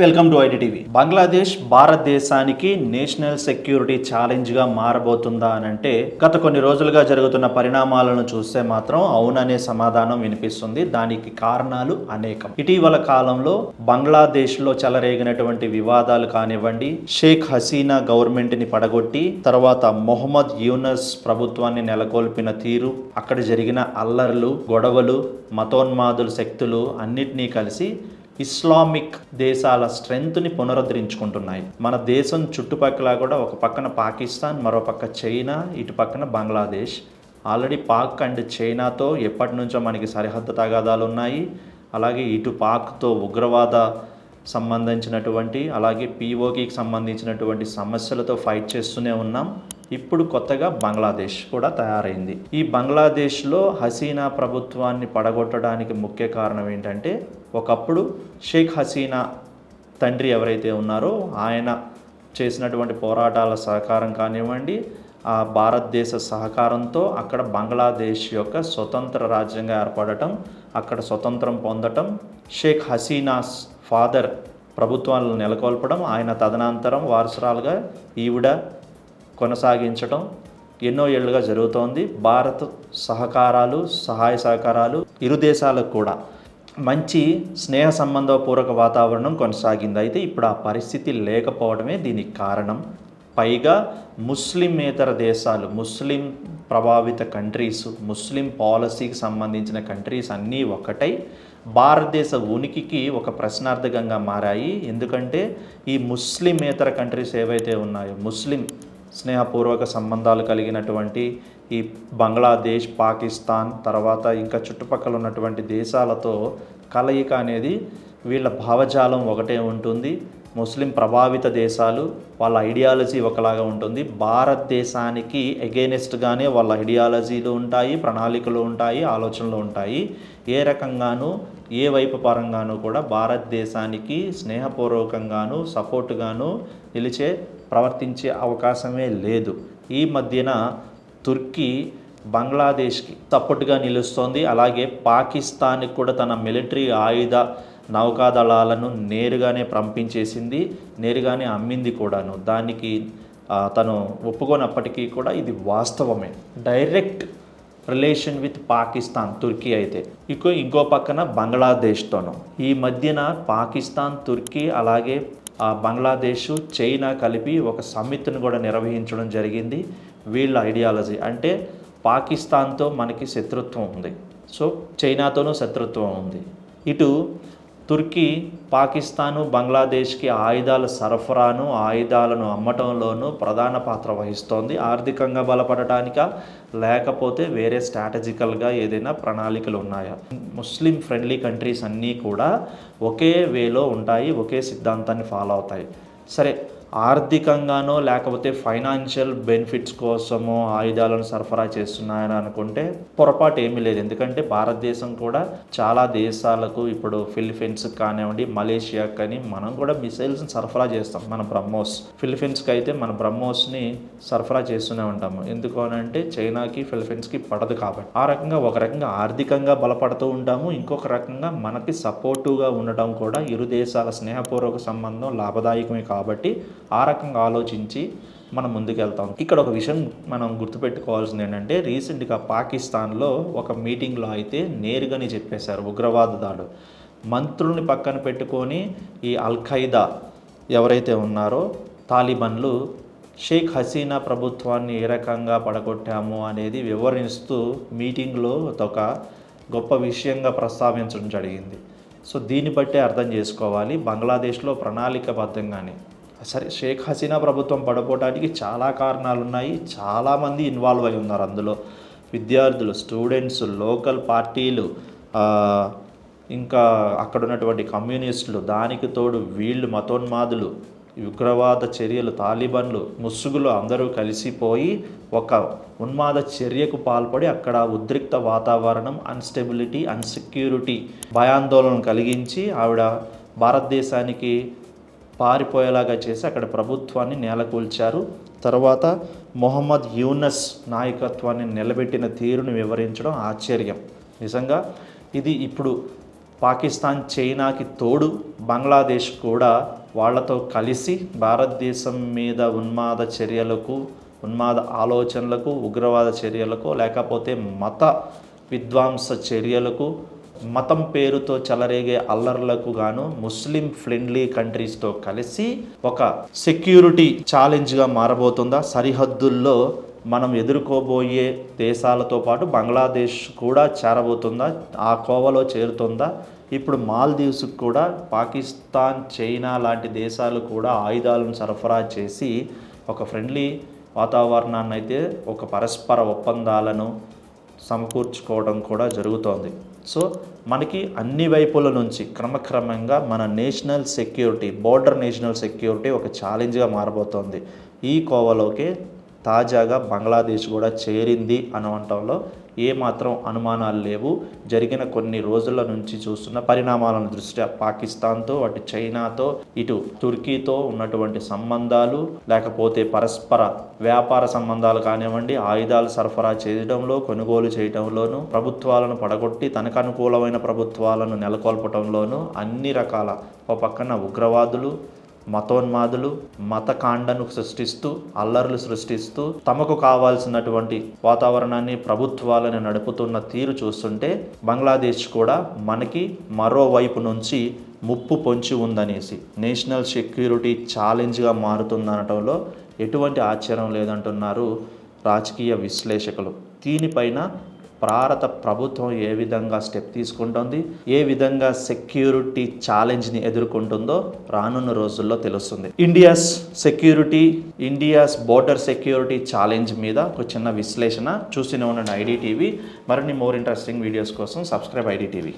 Welcome to ITTV Bangladesh భారతదేశానికి national security ఛాలెంజ్గా మారబోతుందా అని అంటే గత కొన్ని రోజులుగా జరుగుతున్న పరిణామాలను చూస్తే మాత్రం అవుననే సమాధానం వినిపిస్తుంది. దానికి కారణాలు అనేకం. ఇటీవల కాలంలో బంగ్లాదేశ్లో చెలరేగినటువంటి వివాదాలు కానివ్వండి షేక్ హసీనా గవర్నమెంట్ని పడగొట్టి తర్వాత మొహమ్మద్ యూనస్ ప్రభుత్వాన్ని నెలకొల్పిన తీరు అక్కడ జరిగిన అల్లర్లు గొడవలు మతోన్మాదుల శక్తులు అన్నిటినీ కలిసి ఇస్లామిక్ దేశాల స్ట్రెంగ్త్ని పునరుద్ధరించుకుంటున్నాయి. మన దేశం చుట్టుపక్కల కూడా ఒక పక్కన పాకిస్తాన్ మరో పక్క చైనా ఇటు పక్కన బంగ్లాదేశ్. ఆల్రెడీ పాక్ అండ్ చైనాతో ఎప్పటి నుంచో మనకి సరిహద్దు తగాదాలు ఉన్నాయి. అలాగే ఇటు పాక్తో ఉగ్రవాద సంబంధించినటువంటి అలాగే పీఓకి సంబంధించినటువంటి సమస్యలతో ఫైట్ చేస్తూనే ఉన్నాం. ఇప్పుడు కొత్తగా బంగ్లాదేశ్ కూడా తయారైంది. ఈ బంగ్లాదేశ్లో హసీనా ప్రభుత్వాన్ని పడగొట్టడానికి ముఖ్య కారణం ఏంటంటే ఒకప్పుడు షేక్ హసీనా తండ్రి ఎవరైతే ఉన్నారో ఆయన చేసినటువంటి పోరాటాల సహకారం కానివ్వండి ఆ భారతదేశ సహకారంతో అక్కడ బంగ్లాదేశ్ యొక్క స్వతంత్ర రాజ్యంగా ఏర్పడటం అక్కడ స్వతంత్రం పొందటం షేక్ హసీనాస్ ఫాదర్ ప్రభుత్వాలను నెలకొల్పడం ఆయన తదనంతరం వారసురాలుగా ఈవిడ కొనసాగించడం ఎన్నో ఏళ్ళుగా జరుగుతోంది. భారత్ సహకారాలు సహాయ సహకారాలు ఇరు దేశాలకు కూడా మంచి స్నేహ సంబంధపూర్వక వాతావరణం కొనసాగింది. అయితే ఇప్పుడు ఆ పరిస్థితి లేకపోవడమే దీనికి కారణం. పైగా ముస్లిమేతర దేశాలు ముస్లిం ప్రభావిత కంట్రీస్ ముస్లిం పాలసీకి సంబంధించిన కంట్రీస్ అన్నీ ఒకటై భారతదేశ ఉనికికి ఒక ప్రశ్నార్థకంగా మారాయి. ఎందుకంటే ఈ ముస్లిమేతర కంట్రీస్ ఏవైతే ఉన్నాయో ముస్లిం స్నేహపూర్వక సంబంధాలు కలిగినటువంటి ఈ బంగ్లాదేశ్ పాకిస్తాన్ తర్వాత ఇంకా చుట్టుపక్కల ఉన్నటువంటి దేశాలతో కలయిక అనేది వీళ్ళ భావజాలం ఒకటే ఉంటుంది. ముస్లిం ప్రభావిత దేశాలు వాళ్ళ ఐడియాలజీ ఒకలాగా ఉంటుంది. భారతదేశానికి ఎగెనెస్ట్గానే వాళ్ళ ఐడియాలజీలు ఉంటాయి ప్రణాళికలు ఉంటాయి ఆలోచనలు ఉంటాయి. ఏ రకంగానూ ఏ వైపు పరంగానూ కూడా భారతదేశానికి స్నేహపూర్వకంగాను సపోర్టుగాను నిలిచే ప్రవర్తించే అవకాశమే లేదు. ఈ మధ్యన తుర్కీ బంగ్లాదేశ్కి సపోర్ట్గా నిలుస్తోంది. అలాగే పాకిస్తాన్కి కూడా తన మిలిటరీ ఆయుధ నౌకాదళాలను నేరుగానే పంపించేసింది నేరుగానే అమ్మింది కూడాను. దానికి తను ఒప్పుకోనప్పటికీ కూడా ఇది వాస్తవమే. Direct relation with Pakistan Turkey అయితే. ఇంకో ఇంకో పక్కన బంగ్లాదేశ్తోను. ఈ మధ్యన పాకిస్తాన్ తుర్కీ అలాగే బంగ్లాదేశ్ చైనా కలిపి ఒక సమ్మిట్ను కూడా నిర్వహించడం జరిగింది వీళ్ళ ఐడియాలజీ. అంటే పాకిస్తాన్తో మనకి శత్రుత్వం ఉంది. సో చైనాతోనూ శత్రుత్వం ఉంది. ఇటు తుర్కీ పాకిస్తాను బంగ్లాదేశ్కి ఆయుధాల సరఫరాను ఆయుధాలను అమ్మటంలోనూ ప్రధాన పాత్ర వహిస్తోంది. ఆర్థికంగా బలపడటానిక? లేకపోతే వేరే స్ట్రాటజికల్గా ఏదైనా ప్రణాళికలు ఉన్నాయా? ముస్లిం ఫ్రెండ్లీ కంట్రీస్ అన్నీ కూడా ఒకే వేలో ఉంటాయి ఒకే సిద్ధాంతాన్ని ఫాలో అవుతాయి. సరే ఆర్థికంగానో లేకపోతే ఫైనాన్షియల్ బెనిఫిట్స్ కోసమో ఆయుధాలను సరఫరా చేస్తున్నాయని అనుకుంటే పొరపాటు ఏమీ లేదు. ఎందుకంటే భారతదేశం కూడా చాలా దేశాలకు ఇప్పుడు ఫిలిపీన్స్ కానివ్వండి మలేషియా కానీ మనం కూడా మిసైల్స్ని సరఫరా చేస్తాం. మన బ్రహ్మోస్ ఫిలిపీన్స్కి అయితే మన బ్రహ్మోస్ని సరఫరా చేస్తూనే ఉంటాము. ఎందుకు అని అంటే చైనాకి ఫిలిపీన్స్కి పడదు కాబట్టి. ఆ రకంగా ఒక రకంగా ఆర్థికంగా బలపడుతూ ఉంటాము. ఇంకొక రకంగా మనకి సపోర్టివ్గా ఉండటం కూడా ఇరు దేశాల స్నేహపూర్వక సంబంధం లాభదాయకమే కాబట్టి ఆ రకంగా ఆలోచించి మనం ముందుకెళ్తాం. ఇక్కడ ఒక విషయం మనం గుర్తుపెట్టుకోవాల్సింది ఏంటంటే రీసెంట్గా పాకిస్తాన్లో ఒక మీటింగ్లో అయితే నేరుగానే చెప్పేశారు ఉగ్రవాద దాడు. మంత్రుల్ని పక్కన పెట్టుకొని ఈ అల్ ఖైదా ఎవరైతే ఉన్నారో తాలిబన్లు షేక్ హసీనా ప్రభుత్వాన్ని ఏ రకంగా పడగొట్టాము అనేది వివరిస్తూ మీటింగ్లో ఒక గొప్ప విషయంగా ప్రస్తావించడం జరిగింది. సో దీన్ని బట్టే అర్థం చేసుకోవాలి. బంగ్లాదేశ్లో ప్రణాళికబద్ధంగానే. సరే షేక్ హసీనా ప్రభుత్వం పడిపోవడానికి చాలా కారణాలు ఉన్నాయి చాలామంది ఇన్వాల్వ్ అయి ఉన్నారు అందులో. విద్యార్థులు స్టూడెంట్స్ లోకల్ పార్టీలు ఇంకా అక్కడ ఉన్నటువంటి కమ్యూనిస్టులు దానికి తోడు వీళ్ళు మతోన్మాదులు ఉగ్రవాద చర్యలు తాలిబన్లు ముసుగులు అందరూ కలిసిపోయి ఒక ఉన్మాద చర్యకు పాల్పడి అక్కడ ఉద్రిక్త వాతావరణం అన్స్టెబిలిటీ అన్సెక్యూరిటీ భయాందోళన కలిగించి ఆవిడ భారతదేశానికి పారిపోయేలాగా చేసి అక్కడ ప్రభుత్వాన్ని నేలకూల్చారు. తర్వాత మొహమ్మద్ యూనస్ నాయకత్వాన్ని నిలబెట్టిన తీరును వివరించడం ఆశ్చర్యం. నిజంగా ఇది ఇప్పుడు పాకిస్తాన్ చైనాకి తోడు బంగ్లాదేశ్ కూడా వాళ్ళతో కలిసి భారతదేశం మీద ఉన్మాద చర్యలకు ఉన్మాద ఆలోచనలకు ఉగ్రవాద చర్యలకు లేకపోతే మత విద్వాంస చర్యలకు మతం పేరుతో చెలరేగే అల్లర్లకు గాను ముస్లిం ఫ్రెండ్లీ కంట్రీస్తో కలిసి ఒక సెక్యూరిటీ ఛాలెంజ్గా మారబోతుందా? సరిహద్దుల్లో మనం ఎదుర్కోబోయే దేశాలతో పాటు బంగ్లాదేశ్ కూడా చేరబోతుందా? ఆ కోవలో చేరుతుందా? ఇప్పుడు మాల్దీవ్స్కి కూడా పాకిస్తాన్ చైనా లాంటి దేశాలు కూడా ఆయుధాలను సరఫరా చేసి ఒక ఫ్రెండ్లీ వాతావరణాన్ని అయితే ఒక పరస్పర ఒప్పందాలను సమకూర్చుకోవడం కూడా జరుగుతోంది. సో మనకి అన్ని వైపుల నుంచి క్రమక్రమంగా మన national security border national security ఒక ఛాలెంజ్గా మారబోతోంది. ఈ కోవలోకి తాజాగా బంగ్లాదేశ్ కూడా చేరింది అనవటంలో ఏమాత్రం అనుమానాలు లేవు. జరిగిన కొన్ని రోజుల నుంచి చూస్తున్న పరిణామాలను దృష్ట్యా పాకిస్తాన్తో అటు చైనాతో ఇటు తుర్కీతో ఉన్నటువంటి సంబంధాలు లేకపోతే పరస్పర వ్యాపార సంబంధాలు కానివ్వండి ఆయుధాలు సరఫరా చేయడంలో కొనుగోలు చేయడంలోనూ ప్రభుత్వాలను పడగొట్టి తనకు అనుకూలమైన ప్రభుత్వాలను నెలకొల్పటంలోనూ అన్ని రకాల ఒక పక్కన ఉగ్రవాదులు మతోన్మాదులు మతకాండను సృష్టిస్తూ అల్లర్లు సృష్టిస్తూ తమకు కావాల్సినటువంటి వాతావరణాన్ని ప్రభుత్వాలను నడుపుతున్న తీరు చూస్తుంటే బంగ్లాదేశ్ కూడా మనకి మరోవైపు నుంచి ముప్పు పొంచి ఉందనేసి నేషనల్ సెక్యూరిటీ ఛాలెంజ్గా మారుతుందనటంలో ఎటువంటి ఆశ్చర్యం లేదంటున్నారు రాజకీయ విశ్లేషకులు. దీనిపైన భారత ప్రభుత్వం ఏ విధంగా స్టెప్ తీసుకుంటుంది ఏ విధంగా సెక్యూరిటీ ఛాలెంజ్ని ఎదుర్కొంటుందో రానున్న రోజుల్లో తెలుస్తుంది. India's security India's border security challenge మీద ఒక చిన్న విశ్లేషణ చూసిన ఉన్న ఐడి టీవీ మరిన్ని మోర్ ఇంట్రెస్టింగ్ వీడియోస్ కోసం సబ్స్క్రైబ్ ఐడి టీవీ